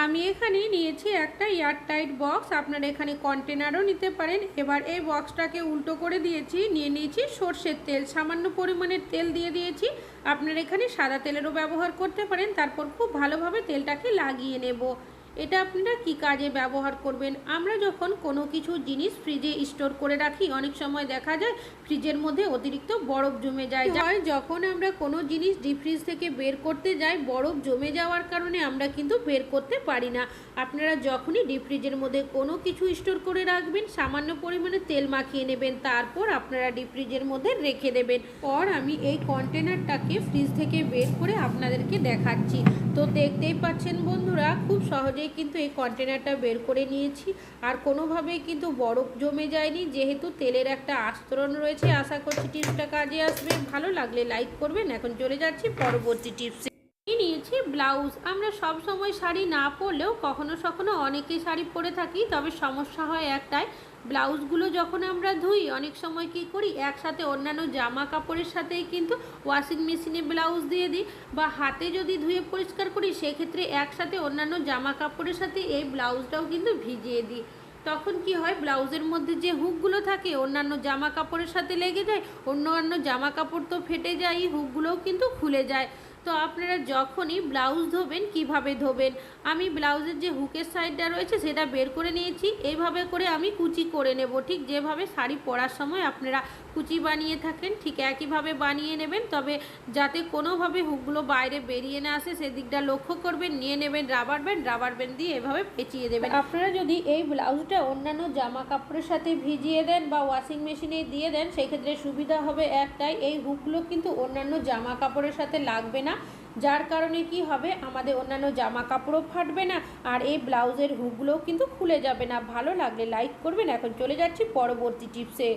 আমি এখানে নিয়েছি একটা এয়ার টাইট বক্স। আপনারা এখানে কন্টেনারও নিতে পারেন। এবার এই বক্সটাকে উল্টো করে দিয়েছি, নিয়ে নিয়েছি সর্ষের তেল। সামান্য পরিমাণের তেল দিয়ে দিয়েছি। আপনারা এখানে সাদা তেলেরও ব্যবহার করতে পারেন। তারপর খুব ভালোভাবে তেলটাকে লাগিয়ে নেব। এটা আপনারা কি কাজে ব্যবহার করবেন? আমরা যখন কোনো কিছু জিনিস ফ্রিজে স্টোর করে রাখি অনেক সময় দেখা যায় ফ্রিজের মধ্যে অতিরিক্ত বরফ জমে যায়। হয় যখন আমরা কোনো জিনিস ডিপ ফ্রিজ থেকে বের করতে যাই বরফ জমে যাওয়ার কারণে আমরা কিন্তু বের করতে পারি না। আপনারা যখনই ডিপ ফ্রিজের মধ্যে কোনো কিছু স্টোর করে রাখবেন সামান্য পরিমাণে তেল মাখিয়ে নেবেন তারপর আপনারা ডিপ ফ্রিজের মধ্যে রেখে দেবেন। পর আমি এই কন্টেনারটাকে ফ্রিজ থেকে বের করে আপনাদেরকে দেখাচ্ছি। তো দেখতেই পাচ্ছেন বন্ধুরা খুব সহজেই কিন্তু এই কন্টেনারটা বের করে নিয়েছি। আর কোনোভাবেই কিন্তু বরফ জমে যায়নি, যেহেতু তেলের একটা আস্তরণ রয়েছে। আশা করছি টিপসটা কাজে আসবে। ভালো লাগলে লাইক করবেন। এখন চলে যাচ্ছি পরবর্তী টিপসে নিয়েছি ব্লাউজ। আমরা সব সময় শাড়ি না পরলেও কখনো কখনো অনেকেই শাড়ি পরে থাকি, তবে সমস্যা হয় একটাই, ব্লাউজগুলো যখন আমরা ধুই, অনেক সময় কি করি, একসাথে অন্যান্য জামা কাপড়ের সাথেই কিন্তু ওয়াশিং মেশিনে ব্লাউজ দিয়ে দিই, বা হাতে যদি ধুয়ে পরিষ্কার করি, সেক্ষেত্রে একসাথে অন্যান্য জামা কাপড়ের সাথে এই ব্লাউজটাও কিন্তু ভিজিয়ে দিই। তখন কি হয়, ব্লাউজের মধ্যে যে হুকগুলো থাকে, অন্যান্য জামা কাপড়ের সাথে লেগে যায়, অন্যান্য জামা কাপড় তো ফেটে যায় হুকগুলোও কিন্তু খুলে যায়। তো আপনারা যখনই ব্লাউজ ধোবেন, কীভাবে ধোবেন, আমি ব্লাউজের যে হুকের সাইডটা রয়েছে, সেটা বের করে নিয়েছি। এইভাবে করে আমি কুচি করে নেব। ঠিক যেভাবে শাড়ি পরার সময় আপনারা কুচি বানিয়ে থাকেন, ঠিক একইভাবে বানিয়ে নেবেন। তবে যাতে কোনোভাবে হুকগুলো বাইরে বেরিয়ে না আসে, সেদিকটা লক্ষ্য করবেন, নিয়ে নেবেন রাবার ব্যান্ড রাবার ব্যান্ড দিয়ে এভাবে পেঁচিয়ে দেবেন। আপনারা যদি এই ব্লাউজটা অন্যান্য জামা কাপড়ের সাথে ভিজিয়ে দেন বা ওয়াশিং মেশিনে দিয়ে দেন, সেক্ষেত্রে সুবিধা হবে একটাই, এই হুকগুলো কিন্তু অন্যান্য জামা কাপড়ের সাথে লাগবে না। যার কারণে কি হবে? আমাদের অন্যান্য জামা কাপড়ও ফাটবে না, আর এই ব্লাউজের হুকগুলোও কিন্তু খুলে যাবে না। ভালো লাগলে লাইক করবেন। এখন চলে যাচ্ছি পরবর্তী টিপসে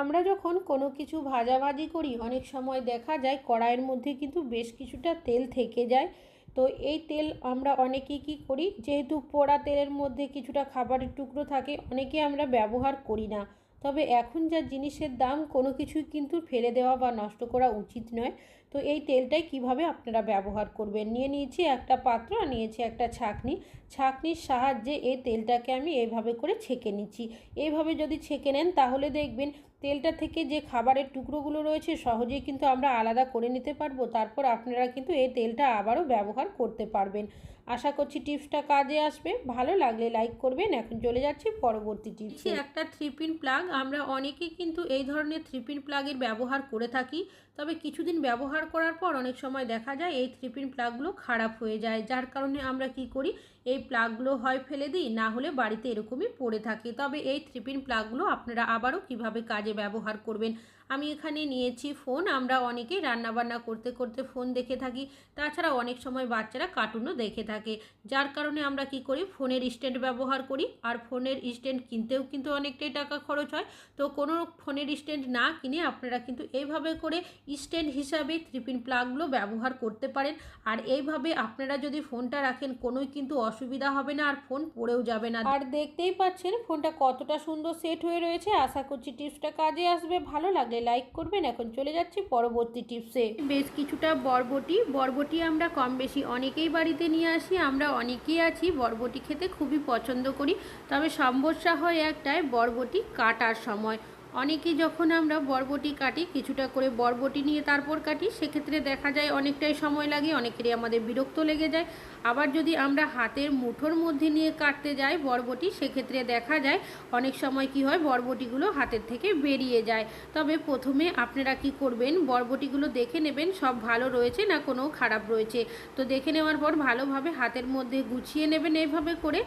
আমরা যখন কোনো কিছু ভাজাভাজি করি, অনেক সময় দেখা যায় কড়াইয়ের মধ্যে কিন্তু বেশ কিছুটা তেল থেকে যায়। তো এই তেল আমরা অনেকেই কী করি? যেহেতু পোড়া তেলের মধ্যে কিছুটা খাবারের টুকরো থাকে, অনেকে আমরা ব্যবহার করি না। তবে এখন যা জিনিসের দাম, কোনো কিছুই কিন্তু ফেলে দেওয়া বা নষ্ট করা উচিত নয়। তো এই তেলটাই কীভাবে আপনারা ব্যবহার করবেন? নিয়ে নিয়েছি একটা পাত্র আর নিয়েছি একটা ছাঁকনি। ছাঁকনির সাহায্যে এই তেলটাকে আমি এইভাবে করে ছেঁকে নিচ্ছি। এইভাবে যদি ছেঁকে নেন তাহলে দেখবেন তেলটা থেকে যে খাবারের টুকরোগুলো রয়েছে সহজেই কিন্তু আমরা আলাদা করে নিতে পারব। তারপর আপনারা কিন্তু এই তেলটা আবারও ব্যবহার করতে পারবেন। আশা করছি টিপসটা কাজে আসবে। ভালো লাগলে লাইক করবেন। এখন চলে যাচ্ছি পরবর্তী টিপস। একটা থ্রি পিন প্লাগ, আমরা অনেকেই কিন্তু এই ধরনের থ্রি পিন প্লাগের ব্যবহার করে থাকি। তবে কিছুদিন ব্যবহার করার পর অনেক সময় দেখা যায় এই থ্রি পিন প্লাগগুলো খারাপ হয়ে যায়, যার কারণে আমরা কি করি, এই প্লাগগুলো হয় ফেলে দিই, না হলে বাড়িতে এরকমই পড়ে থাকে। তবে এই থ্রি পিন প্লাগগুলো আপনারা আবারও কীভাবে কাজে ব্যবহার করবেন আমি এখানে নিয়েছি ফোন আমরা অনেকেই রান্নাবান্না করতে করতে ফোন দেখে থাকি। তাছাড়া অনেক সময় বাচ্চারা কার্টুনও দেখে থাকে। যার কারণে আমরা কি করি ফোনের স্ট্যান্ড ব্যবহার করি। আর ফোনের স্ট্যান্ড কিনতেও কিন্তু অনেকটাই টাকা খরচ হয়। তো কোনো ফোনের স্ট্যান্ড না কিনে আপনারা কিন্তু এইভাবে করে স্ট্যান্ড হিসাবে থ্রিপিন প্লাগগুলো ব্যবহার করতে পারেন। আর এইভাবে আপনারা যদি ফোনটা রাখেন, কোনোই কিন্তু অসুবিধা হবে না। আর ফোন পড়েও যাবে না। আর দেখতেই পাচ্ছেন ফোনটা কতটা সুন্দর সেট হয়ে রয়েছে। আশা করছি টিপসটা কাজে আসবে। ভালো লাগলে লাইক করবেন। এখন চলে যাচ্ছি পরবর্তী টিপসে বেশ কিছুটা বরবটি। বরবটি আমরা কম বেশি অনেকেই বাড়িতে নিয়ে আসি, আমরা অনেকেই আছি, বরবটি খেতে খুবই পছন্দ করি। তবে সমস্যা হয় একটাই, বরবটি কাটার সময়। অনেকে যখন আমরা বরবটি কাটি, কিছুটা করে বরবটি নিয়ে তারপর কাটি, সেক্ষেত্রে দেখা যায় অনেকটাই সময় লাগে, অনেকেরই আমাদের বিরক্ত লেগে যায়। আবার যদি আমরা হাতের মুঠোর মধ্যে নিয়ে কাটতে যাই বরবটি, সেক্ষেত্রে দেখা যায় অনেক সময় কি হয়, বরবটিগুলো হাতের থেকে বেরিয়ে যায়। তবে প্রথমে আপনারা কি করবেন, বরবটিগুলো দেখে নেবেন, সব ভালো রয়েছে না কোনো খারাপ রয়েছে। তো দেখে নেওয়ার পর ভালোভাবে হাতের মধ্যে গুছিয়ে নেবেন এইভাবে করে।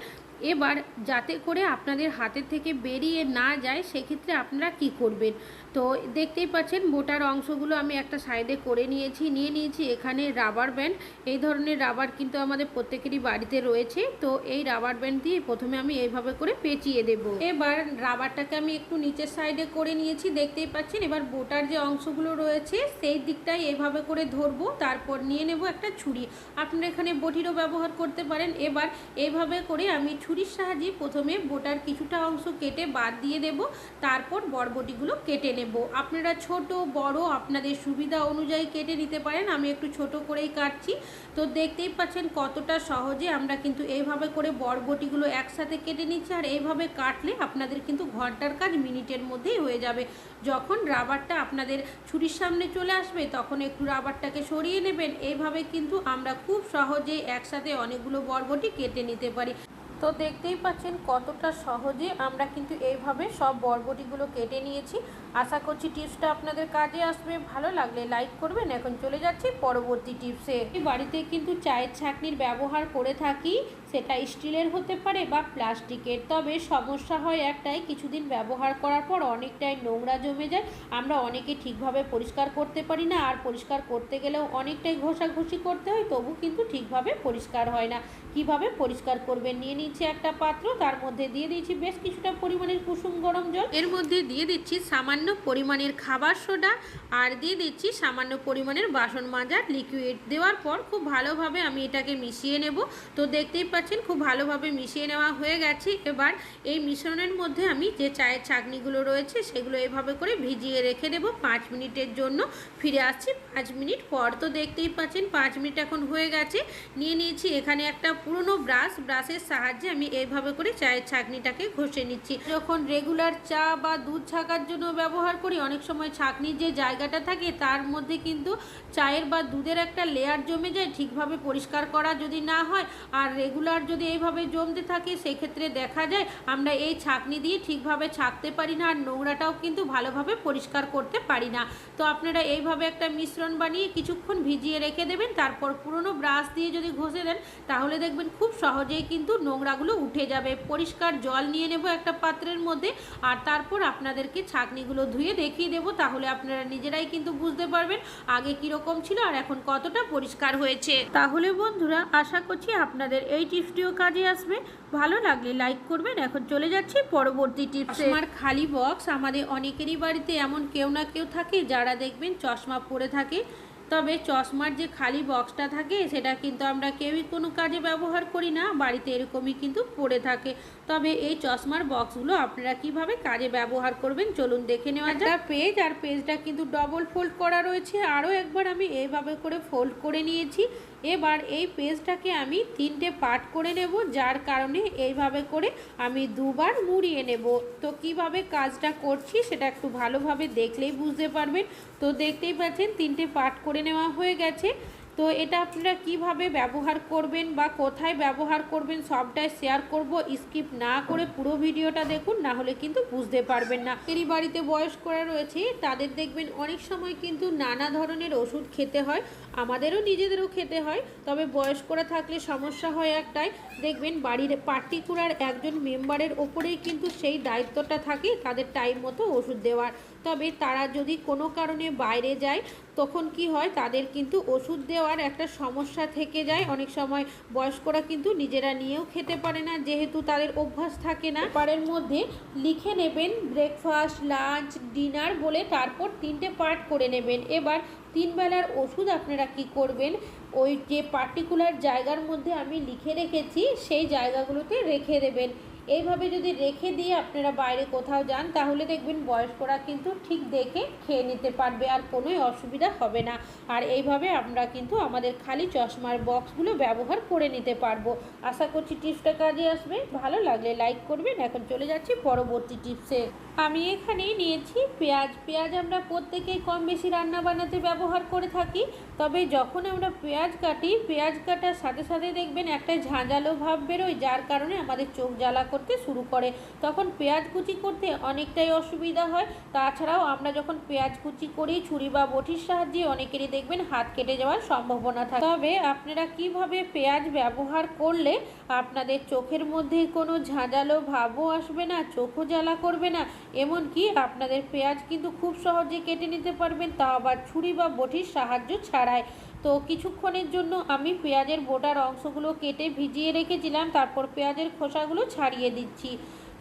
এবার যাতে করে আপনাদের হাতের থেকে বেরিয়ে না যায়, সেক্ষেত্রে আপনারা কি করবেন? তো দেখতেই পাচ্ছেন মোটার অংশগুলো আমি একটা সাইডে করে নিয়েছি, নিয়ে নিয়েছি এখানে রাবার ব্যান্ড। এই ধরনের রাবার কিন্তু আমাদের প্রত্যেকেরই বাড়িতে রয়েছে, তো এই রাবার ব্যান্ড দিয়ে প্রথমে আমি এইভাবে করে পেঁচিয়ে দেব। এবার রাবারটাকে আমি একটু নিচের সাইডে করে নিয়েছি, দেখতেই পাচ্ছেন এবার বোটার যে অংশগুলো রয়েছে, সেই দিকটাই এইভাবে করে ধরবো, তারপর নিয়ে নেব একটা ছুরি। আপনারা এখানে বটিরও ব্যবহার করতে পারেন। এবার এইভাবে করে আমি ছুরির সাহায্যে প্রথমে বোটার কিছুটা অংশ কেটে বাদ দিয়ে দেব, তারপর বরবটিগুলো কেটে নেব। আপনারা ছোট, বড়, আপনাদের সুবিধা অনুযায়ী কেটে নিতে পারেন, আমি একটু ছোট করেই কাটছি। তো দেখতেই পাচ্ছেন কতটা সহজে আমরা কিন্তু এইভাবে করে বরবটিগুলো একসাথে কেটে নিচ্ছি, আর এইভাবে কাটলে আপনাদের কিন্তু ঘণ্টার কাজ মিনিটের মধ্যেই হয়ে যাবে। যখন রাবারটা আপনাদের ছুরির সামনে চলে আসবে, তখন একটু রাবারটাকে সরিয়ে নেবেন। এইভাবে কিন্তু আমরা খুব সহজেই একসাথে অনেকগুলো বরবটি কেটে নিতে পারি। তো দেখতেই পাচ্ছেন কতটা সহজে আমরা কিন্তু এইভাবে সব বরবটিগুলো কেটে নিয়েছি। আশা করছি টিপসটা আপনাদের কাজে আসবে। ভালো লাগলে লাইক করবেন। এখন চলে যাচ্ছি পরবর্তী টিপসে। বাড়িতে কিন্তু চায়ের ছাঁকনির ব্যবহার করে থাকি। সেটা স্টিলের হতে পারে বা প্লাস্টিকের। তবে সমস্যা হয় একটাই, কিছুদিন ব্যবহার করার পর অনেকটাই নোংরা জমে যায়। আমরা অনেকে ঠিকভাবে পরিষ্কার করতে পারি না। আর পরিষ্কার করতে গেলেও অনেকটাই ঘষাঘষি করতে হয়, তবু কিন্তু ঠিকভাবে পরিষ্কার হয় না। কীভাবে পরিষ্কার করবেন? নিয়ে নিচ্ছি একটা পাত্র, তার মধ্যে দিয়ে দিয়েছি বেশ কিছুটা পরিমাণের কুসুম গরম জল। এর মধ্যে দিয়ে দিচ্ছি সামান্য পরিমাণের খাবার সোডা আর দিয়ে দিচ্ছি সামান্য পরিমাণের বাসন মাজার লিকুইড দেওয়ার পর খুব ভালোভাবে আমি এটাকে মিশিয়ে নেব। তো দেখতেই পাচ্ছেন খুব ভালোভাবে মিশিয়ে নেওয়া হয়ে গেছে। এবার এই মিশ্রণের মধ্যে আমি যে চায়ের ছাঁকনিগুলো রয়েছে, সেগুলো এভাবে করে ভিজিয়ে রেখে দেবো পাঁচ মিনিটের জন্য। ফিরে আসছি পাঁচ মিনিট পর। তো দেখতেই পাচ্ছেন পাঁচ মিনিট এখন হয়ে গেছে। নিয়ে নিয়েছি এখানে একটা পুরনো ব্রাশ। ব্রাশের সাহায্যে আমি এইভাবে করে চায়ের ছাঁকনিটাকে ঘষে নিচ্ছি। যখন রেগুলার চা বা দুধ ছাকার জন্য ব্যবহার করি, অনেক সময় ছাঁকনির যে জায়গাটা থাকে, তার মধ্যে কিন্তু চায়ের বা দুধের একটা লেয়ার জমে যায়, ঠিকভাবে পরিষ্কার করা যদি না হয় আর রেগুলার যদি এইভাবে জমতে থাকে, সেক্ষেত্রে দেখা যায় আমরা এই ছাঁকনি দিয়ে ঠিকভাবে ছাঁকতে পারি না আর নোংরাটাও কিন্তু ভালোভাবে পরিষ্কার করতে পারি না। তো আপনারা এইভাবে একটা মিশ্রণ বানিয়ে কিছুক্ষণ ভিজিয়ে রেখে দেবেন, তারপর পুরনো ব্রাশ দিয়ে যদি ঘষে দেন, তাহলে দেখবেন খুব সহজেই কিন্তু নোংরাগুলো উঠে যাবে। পরিষ্কার জল নিয়ে নেব একটা পাত্রের মধ্যে আর তারপর আপনাদেরকে ছাঁকনিগুলো ধুয়ে দেখিয়ে দেবো, তাহলে আপনারা নিজেরাই কিন্তু বুঝতে পারবেন আগে কীরকম ছিল আর এখন কতটা পরিষ্কার হয়েছে। তাহলে বন্ধুরা, আশা করছি আপনাদের এই টিপসটিও কাজে আসবে। ভালো লাগলে লাইক করবেন। এখন চলে যাচ্ছি পরবর্তী টিপসে। আমার খালি বক্স, আমাদের অনেকেরই বাড়িতে এমন কেউ না কেউ থাকে যারা দেখবেন চশমা পরে থাকে। তবে চশমার যে খালি বক্সটা থাকে, সেটা কিন্তু আমরা কেউই কোনো কাজে ব্যবহার করি না, বাড়িতে এরকমই কিন্তু পড়ে থাকে। তবে এই চশমার বক্সগুলো আপনারা কীভাবে কাজে ব্যবহার করবেন, চলুন দেখে নেওয়া যাক। পেজ আর পেজটা কিন্তু ডবল ফোল্ড করা রয়েছে। আরও একবার আমি এইভাবে করে ফোল্ড করে নিয়েছি। এবার এই পেজটাকে আমি তিনটে পার্ট করে নেব, যার কারণে এইভাবে করে আমি দুবার মুড়িয়ে নেব। তো কীভাবে কাজটা করছি সেটা একটু ভালোভাবে দেখলেই বুঝতে পারবেন। তো দেখতেই পাচ্ছেন, তিনটে পার্ট করে নেওয়া হয়ে গেছে। তো এটা আপনারা কীভাবে ব্যবহার করবেন বা কোথায় ব্যবহার করবেন সবটাই শেয়ার করব। স্কিপ না করে পুরো ভিডিওটা দেখুন, না হলে কিন্তু বুঝতে পারবেন না। এরই বাড়িতে বয়স্করা রয়েছে, তাদের দেখবেন অনেক সময় কিন্তু নানা ধরনের ওষুধ খেতে হয়, আমাদেরও নিজেদেরও খেতে হয়। তবে বয়স্করা থাকলে সমস্যা হয় একটাই, দেখবেন বাড়ির পার্টিকুলার একজন মেম্বারের ওপরেই কিন্তু সেই দায়িত্বটা থাকে, তাদের টাইম মতো ওষুধ দেওয়ার। তবে তারা যদি কোনো কারণে বাইরে যায় তখন কি হয়, তাদের কিন্তু ওষুধ দেওয়ার একটা সমস্যা থেকে যায়। অনেক সময় বয়স্করা কিন্তু নিজেরা নিয়েও খেতে পারে না, যেহেতু তাদের অভ্যাস থাকে না। পারের মধ্যে লিখে নেবেন ব্রেকফাস্ট লাঞ্চ ডিনার বলে তারপর তিনটে পার্ট করে নেবেন। এবার তিন বেলার ওষুধ আপনারা কি করবেন? ওই যে পার্টিকুলার জায়গার মধ্যে আমি লিখে রেখেছি, সেই জায়গাগুলোতে রেখে দেবেন। এইভাবে যদি রেখে দিয়ে আপনারা বাইরে কোথাও যান, তাহলে দেখবেন বয়স্করা কিন্তু ঠিক দেখে খেয়ে নিতে পারবে আর কোনোই অসুবিধা হবে না। আর এইভাবে আমরা কিন্তু আমাদের খালি চশমার বক্সগুলো ব্যবহার করে নিতে পারব। আশা করছি টিপসটা কাজে আসবে। ভালো লাগলে লাইক করবেন। এখন চলে যাচ্ছি পরবর্তী টিপসে। আমি এখানে নিয়েছি পেঁয়াজ। পেঁয়াজ আমরা প্রত্যেকেই কম বেশি রান্না বানাতে ব্যবহার করে থাকি। তবে যখন আমরা পেঁয়াজ কাটি, পেঁয়াজ কাটার সাথে সাথে দেখবেন একটা ঝাঁঝালো ভাব বেরোয়, যার কারণে আমাদের চোখ জ্বালা করতে শুরু করে। তখন পেঁয়াজ কুচি করতে অনেকটাই অসুবিধা হয়। তাছাড়াও আমরা যখন পেঁয়াজ কুচি করি, ছুরি বা বটির সাহায্যে অনেকেরই দেখবেন হাত কেটে যাওয়ার সম্ভাবনা থাকে। তবে আপনারা কীভাবে পেঁয়াজ ব্যবহার করলে আপনাদের চোখের মধ্যে কোনো ঝাঁঝালো ভাবও আসবে না, চোখও জ্বালা করবে না এমনকি আপনাদের পেঁয়াজ কিন্তু খুব সহজে কেটে নিতে পারবেন, তা আবার ছুরি বা বটির সাহায্য ছাড়াই। তো কিছুক্ষণের জন্য আমি পেঁয়াজের বোটার অংশগুলো কেটে ভিজিয়ে রেখেছিলাম, তারপর পেঁয়াজের খোসাগুলো ছাড়িয়ে দিচ্ছি।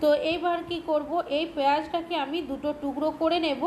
তো এইবার কি করব? এই পেঁয়াজটাকে আমি দুটো টুকরো করে নেব।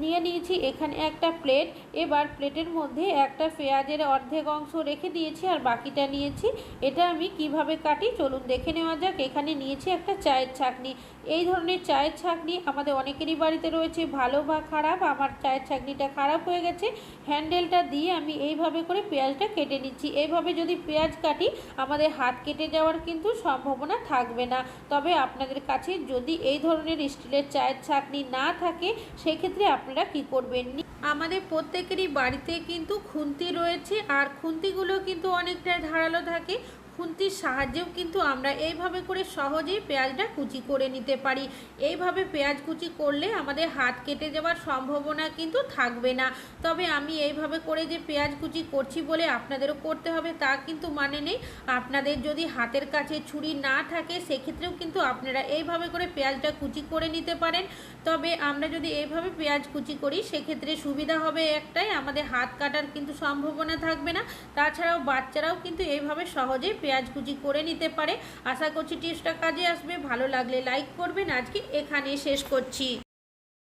নিয়ে নিয়েছি, এখানে একটা প্লেট। এবার প্লেটের মধ্যে একটা পেঁয়াজের অর্ধেক অংশ রেখে দিয়েছি আর বাকিটা নিয়েছি। এটা আমি কীভাবে কাটি চলুন দেখে নেওয়া যাক। এখানে নিয়েছি একটা চায়ের ছাকনি এই ধরনের চায়ের ছাকনি আমাদের অনেকেরই বাড়িতে রয়েছে। ভালো বা খারাপ, আমার চায়ের ছাকনিটা খারাপ হয়ে গেছে। হ্যান্ডেলটা দিয়ে আমি এইভাবে করে পেঁয়াজটা কেটে নিচ্ছি। এইভাবে যদি পেঁয়াজ কাটি, আমাদের হাত কেটে যাওয়ার কিন্তু সম্ভাবনা থাকবে না। তবে আপনাদের কাছে যদি এই ধরনের স্টিলের চায়ের ছাকনি না থাকে, সেক্ষেত্রে আপনারা কি করবেন আমাদের প্রত্যেকেরই বাড়িতে কিন্তু খুন্তি রয়েছে, আর খুন্তিগুলো কিন্তু অনেকটাই ধারালো থাকে। খুন্তির সাহায্যেও কিন্তু আমরা এইভাবে করে সহজেই পেঁয়াজটা কুচি করে নিতে পারি। এইভাবে পেঁয়াজ কুচি করলে আমাদের হাত কেটে যাওয়ার সম্ভাবনা কিন্তু থাকবে না। তবে আমি এইভাবে করে যে পেঁয়াজ কুচি করছি বলে আপনাদেরও করতে হবে, তা কিন্তু মানে নেই। আপনাদের যদি হাতের কাছে ছুরি না থাকে, সেক্ষেত্রেও কিন্তু আপনারা এইভাবে করে পেঁয়াজটা কুচি করে নিতে পারেন। তবে আমরা যদি এইভাবে পেঁয়াজ কুচি করি, সেক্ষেত্রে সুবিধা হবে একটাই, আমাদের হাত কাটার কিন্তু সম্ভাবনা থাকবে না। তাছাড়াও বাচ্চারাও কিন্তু এইভাবে সহজেই পেঁয়াজ কুচি করে নিতে পারে। আশা করছি টিপসটা কাজে আসবে। ভালো লাগলে লাইক করবেন। আজকে এখানে শেষ করছি।